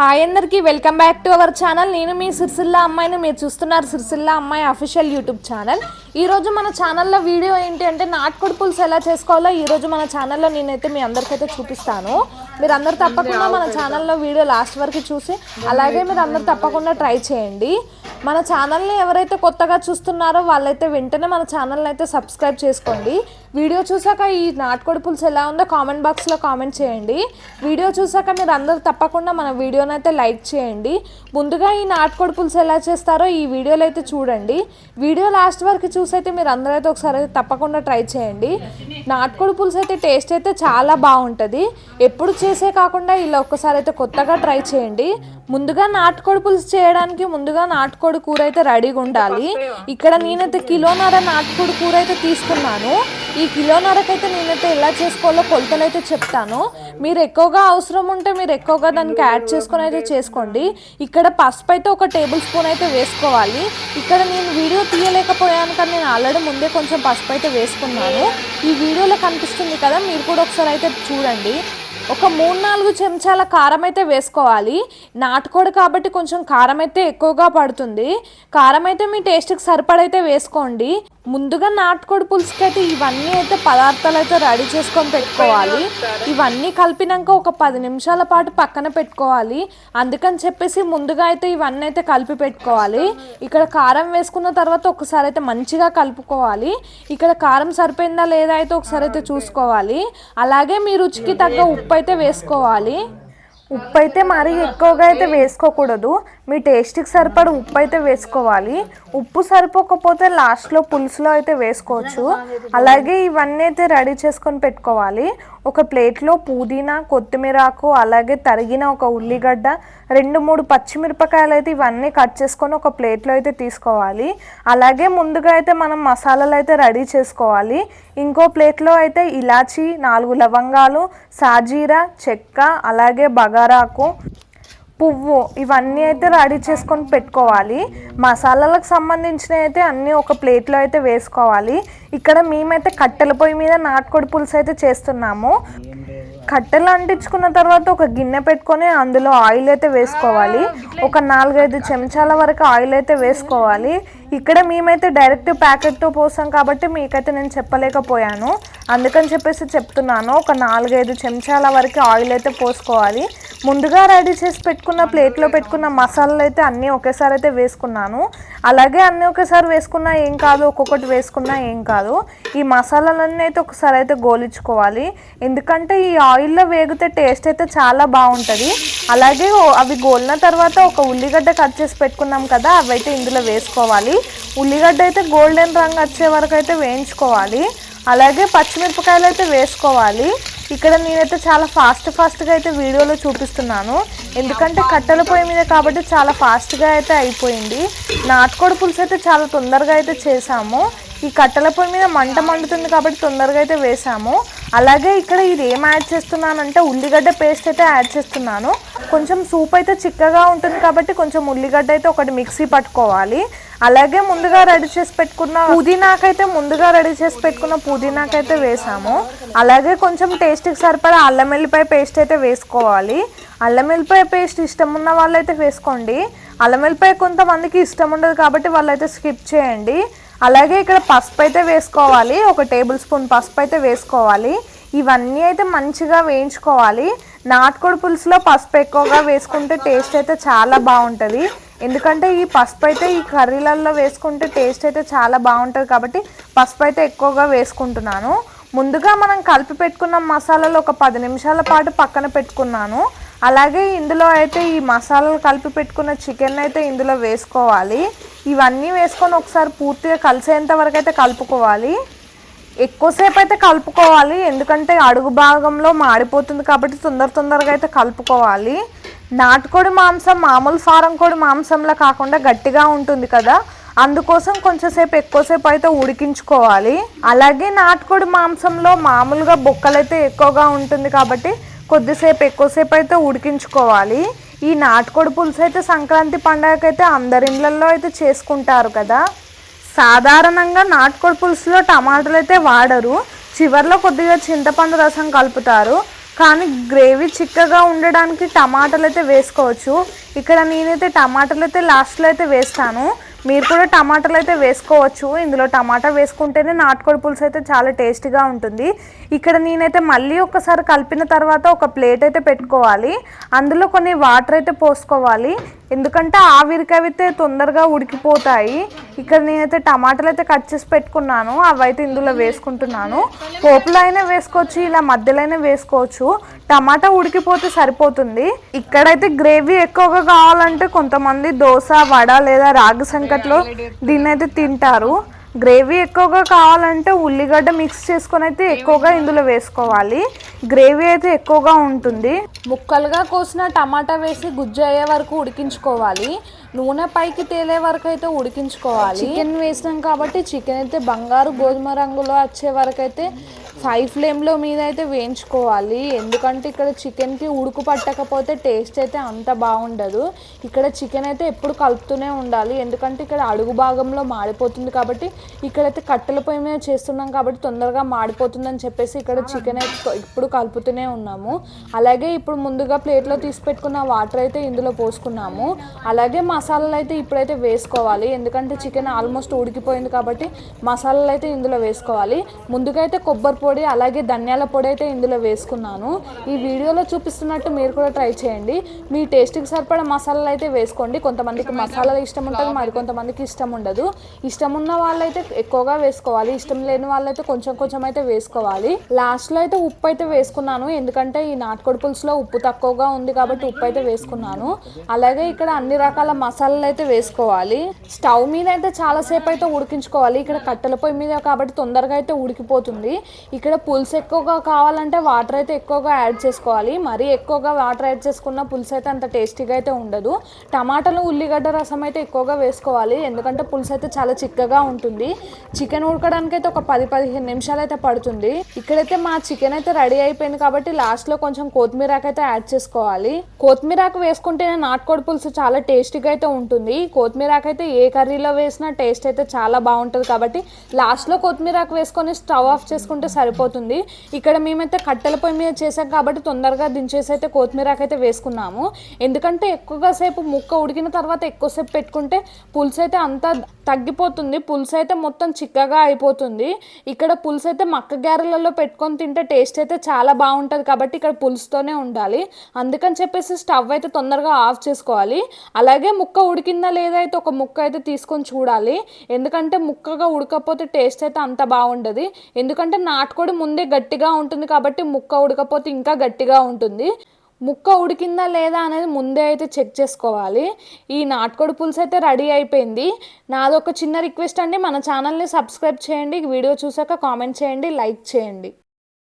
Hi అందరికీ welcome back to our channel. నేను మీ సిరిసిల్ల అమ్మాయిని. మీరు చూస్తున్నారు సిరిసిల్ల అమ్మాయి అఫీషియల్ యూట్యూబ్ ఛానల్. ఈ రోజు మన ఛానల్లో వీడియో ఏంటి అంటే నాటుకోడి పులుసు ఎలా చేసుకోవాలో ఈ రోజు మన ఛానల్లో నేనైతే మీ అందరికైతే చూపిస్తాను. మీరు అందరు తప్పకుండా మన ఛానల్లో వీడియో లాస్ట్ వరకు చూసి అలాగే మీరు అందరు తప్పకుండా ట్రై చేయండి. మన ఛానల్ని ఎవరైతే కొత్తగా చూస్తున్నారో వాళ్ళైతే వెంటనే మన ఛానల్ని అయితే సబ్స్క్రైబ్ చేసుకోండి. వీడియో చూసాక ఈ నాటుకోడి పులుసు ఎలా ఉందో కామెంట్ బాక్స్లో కామెంట్ చేయండి. వీడియో చూసాక మీరు అందరూ తప్పకుండా మన వీడియోని అయితే లైక్ చేయండి. ముందుగా ఈ నాటుకోడి పులుసు ఎలా చేస్తారో ఈ వీడియోలో అయితే చూడండి. వీడియో లాస్ట్ వరకు చూసి అయితే మీరు అందరూ అయితే ఒకసారి అయితే తప్పకుండా ట్రై చేయండి. నాటుకోడి పులుసు అయితే టేస్ట్ అయితే చాలా బాగుంటుంది. ఎప్పుడు చేసే కాకుండా ఇలా ఒక్కసారి అయితే కొత్తగా ట్రై చేయండి. ముందుగా నాటుకోడి పులుసు చేయడానికి ముందుగా నాటుకోడి కూర అయితే రెడీగా ఉండాలి. ఇక్కడ నేనైతే కిలోన్నర నాటుకోడి కూర అయితే తీసుకున్నాను. ఈ కిలోన్నరకైతే నేనైతే ఎలా చేసుకోవాలో కొలతలు అయితే చెప్తాను. మీరు ఎక్కువగా అవసరం ఉంటే మీరు ఎక్కువగా దానికి యాడ్ చేసుకొని అయితే చేసుకోండి. ఇక్కడ పసుపు అయితే ఒక టేబుల్ స్పూన్ అయితే వేసుకోవాలి. ఇక్కడ నేను వీడియో తీయలేకపోయాను కానీ నేను ఆల్రెడీ ముందే కొంచెం పసుపు అయితే వేసుకున్నాను. ఈ వీడియోలో కనిపిస్తుంది కదా మీరు కూడా ఒకసారి అయితే చూడండి. ఒక మూడు నాలుగు చెంచాల కారం అయితే వేసుకోవాలి. నాటుకోడి కాబట్టి కొంచెం కారం అయితే ఎక్కువగా పడుతుంది. కారం అయితే మీ టేస్ట్కి సరిపడైతే వేసుకోండి. ముందుగా నాటుకోడి పులుసుకి అయితే ఇవన్నీ అయితే పదార్థాలు అయితే రెడీ చేసుకొని పెట్టుకోవాలి. ఇవన్నీ కలిపినాక ఒక పది నిమిషాల పాటు పక్కన పెట్టుకోవాలి. అందుకని చెప్పేసి ముందుగా అయితే ఇవన్నీ అయితే కలిపి పెట్టుకోవాలి. ఇక్కడ కారం వేసుకున్న తర్వాత ఒకసారి అయితే మంచిగా కలుపుకోవాలి. ఇక్కడ కారం సరిపోయిందా లేదా అయితే ఒకసారి అయితే చూసుకోవాలి. అలాగే మీ రుచికి తగ్గ ఉప్పు అయితే వేసుకోవాలి. ఉప్పు అయితే మరీ ఎక్కువగా అయితే వేసుకోకూడదు. మీ టేస్ట్కి సరిపడ ఉప్పు అయితే వేసుకోవాలి. ఉప్పు సరిపోకపోతే లాస్ట్లో పులుసులో అయితే వేసుకోవచ్చు. అలాగే ఇవన్నీ అయితే రెడీ చేసుకొని పెట్టుకోవాలి. ఒక ప్లేట్లో పుదీనా కొత్తిమీరాకు అలాగే తరిగిన ఒక ఉల్లిగడ్డ రెండు మూడు పచ్చిమిరపకాయలు అయితే ఇవన్నీ కట్ చేసుకొని ఒక ప్లేట్లో అయితే తీసుకోవాలి. అలాగే ముందుగా అయితే మనం మసాలాలు అయితే రెడీ చేసుకోవాలి. ఇంకో ప్లేట్లో అయితే ఇలాచి నాలుగు లవంగాలు సాజీరా చెక్క అలాగే బగారాకు పువ్వు ఇవన్నీ అయితే రెడీ చేసుకొని పెట్టుకోవాలి. మసాలాలకు సంబంధించినవి అయితే అన్నీ ఒక ప్లేట్లో అయితే వేసుకోవాలి. ఇక్కడ మేమైతే కట్టెల పొయ్యి మీద నాటుకోడి పులుసు అయితే చేస్తున్నాము. కట్టెలు అంటించుకున్న తర్వాత ఒక గిన్నె పెట్టుకొని అందులో ఆయిల్ అయితే వేసుకోవాలి. ఒక నాలుగైదు చెంచాల వరకు ఆయిల్ అయితే వేసుకోవాలి. ఇక్కడ మేమైతే డైరెక్ట్ ప్యాకెట్తో పోసాం కాబట్టి మీకైతే నేను చెప్పలేకపోయాను. అందుకని చెప్పేసి చెప్తున్నాను ఒక నాలుగైదు చెంచాల వరకు ఆయిల్ అయితే పోసుకోవాలి. ముందుగా రెడీ చేసి పెట్టుకున్న ప్లేట్లో పెట్టుకున్న మసాలాలు అయితే అన్నీ ఒకేసారి అయితే వేసుకున్నాను. అలాగే అన్నీ ఒకేసారి వేసుకున్నా ఏం కాదు ఒక్కొక్కటి వేసుకున్నా ఏం కాదు. ఈ మసాలాలన్నీ అయితే ఒకసారి అయితే గోలించుకోవాలి. ఎందుకంటే ఈ ఆయిల్లో వేగితే టేస్ట్ అయితే చాలా బాగుంటుంది. అలాగే అవి గోలిన తర్వాత ఒక ఉల్లిగడ్డ కట్ చేసి పెట్టుకున్నాం కదా అవి అయితే ఇందులో వేసుకోవాలి. ఉల్లిగడ్డ అయితే గోల్డెన్ రంగు వచ్చే వరకు అయితే వేయించుకోవాలి. అలాగే పచ్చిమిరపకాయలు అయితే వేసుకోవాలి. ఇక్కడ నేనైతే చాలా ఫాస్ట్ ఫాస్ట్గా అయితే వీడియోలో చూపిస్తున్నాను. ఎందుకంటే కట్టెల పొయ్యి మీద కాబట్టి చాలా ఫాస్ట్గా అయితే అయిపోయింది. నాటుకోడి పులుసు అయితే చాలా తొందరగా అయితే చేసాము. ఈ కట్టెల పొయ్యి మీద మంట మండుతుంది కాబట్టి తొందరగా అయితే వేసాము. అలాగే ఇక్కడ ఇది ఏం యాడ్ చేస్తున్నానంటే ఉల్లిగడ్డ పేస్ట్ అయితే యాడ్ చేస్తున్నాను. కొంచెం సూప్ అయితే చిక్కగా ఉంటుంది కాబట్టి కొంచెం ఉల్లిగడ్డ అయితే ఒకటి మిక్సీ పట్టుకోవాలి. అలాగే ముందుగా రెడీ చేసి పెట్టుకున్న పుదీనాకైతే ముందుగా రెడీ చేసి పెట్టుకున్న పుదీనాకైతే వేసాము. అలాగే కొంచెం టేస్ట్కి సరిపడా అల్లం వెల్లిపాయ పేస్ట్ అయితే వేసుకోవాలి. అల్లం వెల్లిపాయ పేస్ట్ ఇష్టం ఉన్న వాళ్ళైతే వేసుకోండి. అల్లం వెల్లిపాయ కొంతమందికి ఇష్టం ఉండదు కాబట్టి వాళ్ళైతే స్కిప్ చేయండి. అలాగే ఇక్కడ పసుపు అయితే వేసుకోవాలి ఒక టేబుల్ స్పూన్ పసుపు అయితే వేసుకోవాలి. ఇవన్నీ అయితే మంచిగా వేయించుకోవాలి. నాటుకోడి పులుసులో పసుపు ఎక్కువగా వేసుకుంటే టేస్ట్ అయితే చాలా బాగుంటుంది. ఎందుకంటే ఈ పసుపు అయితే ఈ కర్రీలలో వేసుకుంటే టేస్ట్ అయితే చాలా బాగుంటుంది కాబట్టి పసుపు అయితే ఎక్కువగా వేసుకుంటున్నాను. ముందుగా మనం కలిపి పెట్టుకున్న మసాలాలు ఒక పది నిమిషాల పాటు పక్కన పెట్టుకున్నాను. అలాగే ఇందులో అయితే ఈ మసాలాలు కలిపి పెట్టుకున్న చికెన్ అయితే ఇందులో వేసుకోవాలి. ఇవన్నీ వేసుకొని ఒకసారి పూర్తిగా కలిసేంత వరకు అయితే కలుపుకోవాలి. ఎక్కువసేపు అయితే కలుపుకోవాలి. ఎందుకంటే అడుగు భాగంలో మాడిపోతుంది కాబట్టి తొందర తొందరగా అయితే కలుపుకోవాలి. నాటుకోడి మాంసం మామూలు ఫారం కోడి మాంసంలా కాకుండా గట్టిగా ఉంటుంది కదా. అందుకోసం కొంచెంసేపు ఎక్కువసేపు అయితే ఉడికించుకోవాలి. అలాగే నాటుకోడి మాంసంలో మామూలుగా బొక్కలైతే ఎక్కువగా ఉంటుంది కాబట్టి కొద్దిసేపు ఎక్కువసేపు అయితే ఉడికించుకోవాలి. ఈ నాటుకోడి పులుసు అయితే సంక్రాంతి పండగకైతే అందరి ఇళ్ళల్లో అయితే చేసుకుంటారు కదా. సాధారణంగా నాటుకోడి పులుసులో టమాటాలు అయితే వాడరు. చివర్లో కొద్దిగా చింతపండు రసం కలుపుతారు. కానీ గ్రేవీ చిక్కగా ఉండడానికి టమాటాలు అయితే వేసుకోవచ్చు. ఇక్కడ నేనైతే టమాటాలు అయితే లాస్ట్లో అయితే వేస్తాను. మీరు కూడా టమాటాలు అయితే వేసుకోవచ్చు. ఇందులో టమాటా వేసుకుంటేనే నాటుకోడి పులుసు అయితే చాలా టేస్టీగా ఉంటుంది. ఇక్కడ నేనైతే మళ్ళీ ఒకసారి కలిపిన తర్వాత ఒక ప్లేట్ అయితే పెట్టుకోవాలి. అందులో కొన్ని వాటర్ అయితే పోసుకోవాలి. ఎందుకంటే ఆవిరికి అయితే తొందరగా ఉడికిపోతాయి. ఇక్కడ నేనైతే టమాటాలు అయితే కట్ చేసి పెట్టుకున్నాను. అవి అయితే ఇందులో వేసుకుంటున్నాను. పోపులో అయినా వేసుకోవచ్చు ఇలా మధ్యలో అయినా వేసుకోవచ్చు. టమాటా ఉడికిపోతే సరిపోతుంది. ఇక్కడైతే గ్రేవీ ఎక్కువగా కావాలంటే కొంతమంది దోశ వడ లేదా రాగి సంకట్లో దీన్ని అయితే తింటారు. గ్రేవీ ఎక్కువగా కావాలంటే ఉల్లిగడ్డ మిక్స్ చేసుకొని అయితే ఎక్కువగా ఇందులో వేసుకోవాలి. గ్రేవీ అయితే ఎక్కువగా ఉంటుంది. ముక్కలుగా కోసిన టమాటా వేసి గుజ్జు అయ్యే వరకు ఉడికించుకోవాలి. నూనె పైకి తేలే వరకు అయితే ఉడికించుకోవాలి. చికెన్ వేసినాం కాబట్టి చికెన్ అయితే బంగారు గోధుమ రంగులో వచ్చే వరకు అయితే ఫైవ్ ఫ్లేమ్లో మీద అయితే వేయించుకోవాలి. ఎందుకంటే ఇక్కడ చికెన్కి ఉడుకు పట్టకపోతే టేస్ట్ అయితే అంత బాగుండదు. ఇక్కడ చికెన్ అయితే ఎప్పుడు కలుపుతూనే ఉండాలి. ఎందుకంటే ఇక్కడ అడుగు భాగంలో మాడిపోతుంది కాబట్టి ఇక్కడైతే కట్టెల పొయ్యి మీద చేస్తున్నాం కాబట్టి తొందరగా మాడిపోతుందని చెప్పేసి ఇక్కడ చికెన్ అయితే ఇప్పుడు కలుపుతూనే ఉన్నాము. అలాగే ఇప్పుడు ముందుగా ప్లేట్లో తీసి పెట్టుకున్న వాటర్ అయితే ఇందులో పోసుకున్నాము. అలాగే మసాలాలు అయితే ఇప్పుడైతే వేసుకోవాలి. ఎందుకంటే చికెన్ ఆల్మోస్ట్ ఉడికిపోయింది కాబట్టి మసాలాలు అయితే ఇందులో వేసుకోవాలి. ముందుగా అయితే కొబ్బరి పొడి అలాగే ధనియాల పొడి అయితే ఇందులో వేసుకున్నాను. ఈ వీడియోలో చూపిస్తున్నట్టు మీరు కూడా ట్రై చేయండి. మీ టేస్ట్కి సరిపడా మసాలాలు అయితే వేసుకోండి. కొంతమందికి మసాలాలు ఇష్టం ఉంటుంది మరి కొంతమందికి ఇష్టం ఉండదు. ఇష్టం ఉన్న వాళ్ళైతే ఎక్కువగా వేసుకోవాలి. ఇష్టం లేని వాళ్ళైతే కొంచెం కొంచెం అయితే వేసుకోవాలి. లాస్ట్లో అయితే ఉప్పు అయితే వేసుకున్నాను. ఎందుకంటే ఈ నాటుకోడి పులుసులో ఉప్పు తక్కువగా ఉంది కాబట్టి ఉప్పు అయితే వేసుకున్నాను. అలాగే ఇక్కడ అన్ని రకాల మసాలాలు అయితే వేసుకోవాలి. స్టవ్ మీద అయితే చాలాసేపు అయితే ఉడికించుకోవాలి. ఇక్కడ కట్టెల పొయ్యి మీద కాబట్టి తొందరగా అయితే ఉడికిపోతుంది. ఇక్కడ పులుసు ఎక్కువగా కావాలంటే వాటర్ అయితే ఎక్కువగా యాడ్ చేసుకోవాలి. మరీ ఎక్కువగా వాటర్ యాడ్ చేసుకున్న పులుసు అయితే అంత టేస్టీగా అయితే ఉండదు. టమాటాలు ఉల్లిగడ్డ రసం అయితే ఎక్కువగా వేసుకోవాలి. ఎందుకంటే పులుసు అయితే చాలా చిక్కగా ఉంటుంది. చికెన్ ఉడకడానికి అయితే ఒక పది పదిహేను నిమిషాలు అయితే పడుతుంది. ఇక్కడైతే మా చికెన్ అయితే రెడీ అయిపోయింది కాబట్టి లాస్ట్లో కొంచెం కొత్తిమీరాకు అయితే యాడ్ చేసుకోవాలి. కొత్తిమీరాకు వేసుకుంటేనే నాటుకోడి పులుసు చాలా టేస్టీగా అయితే ఉంటుంది. కొత్తిమీరాకు అయితే ఏ కర్రీలో వేసినా టేస్ట్ అయితే చాలా బాగుంటుంది కాబట్టి లాస్ట్లో కొత్తిమీరాకు వేసుకొని స్టవ్ ఆఫ్ చేసుకుంటే సరిపోతుంది. ఇక్కడ మేమైతే కట్టెల పొయ్యి మీద చేసాం కాబట్టి తొందరగా దించేసి అయితే కొత్తిమీరకైతే అయితే వేసుకున్నాము. ఎందుకంటే ఎక్కువగా సేపు ముక్క ఉడికిన తర్వాత ఎక్కువసేపు పెట్టుకుంటే పులుసు అయితే అంతా తగ్గిపోతుంది. పులుసు అయితే మొత్తం చిక్కగా అయిపోతుంది. ఇక్కడ పులుసు అయితే మక్క గారెలలో పెట్టుకొని తింటే టేస్ట్ అయితే చాలా బాగుంటుంది కాబట్టి ఇక్కడ పులుసుతోనే ఉండాలి. అందుకని చెప్పేసి స్టవ్ అయితే తొందరగా ఆఫ్ చేసుకోవాలి. అలాగే ముక్క ఉడికిందా లేదా అయితే ఒక ముక్క అయితే తీసుకొని చూడాలి. ఎందుకంటే ముక్కగా ఉడకపోతే టేస్ట్ అయితే అంత బాగుండదు. ఎందుకంటే కూడా ముందే గట్టిగా ఉంటుంది కాబట్టి ముక్క ఉడకపోతే ఇంకా గట్టిగా ఉంటుంది. ముక్క ఉడికిందా లేదా అనేది ముందే అయితే చెక్ చేసుకోవాలి. ఈ నాటుకోడి పులుసు అయితే రెడీ అయిపోయింది. నాదొక చిన్న రిక్వెస్ట్ అండి మన ఛానల్ని సబ్స్క్రైబ్ చేయండి. వీడియో చూసాక కామెంట్ చేయండి లైక్ చేయండి.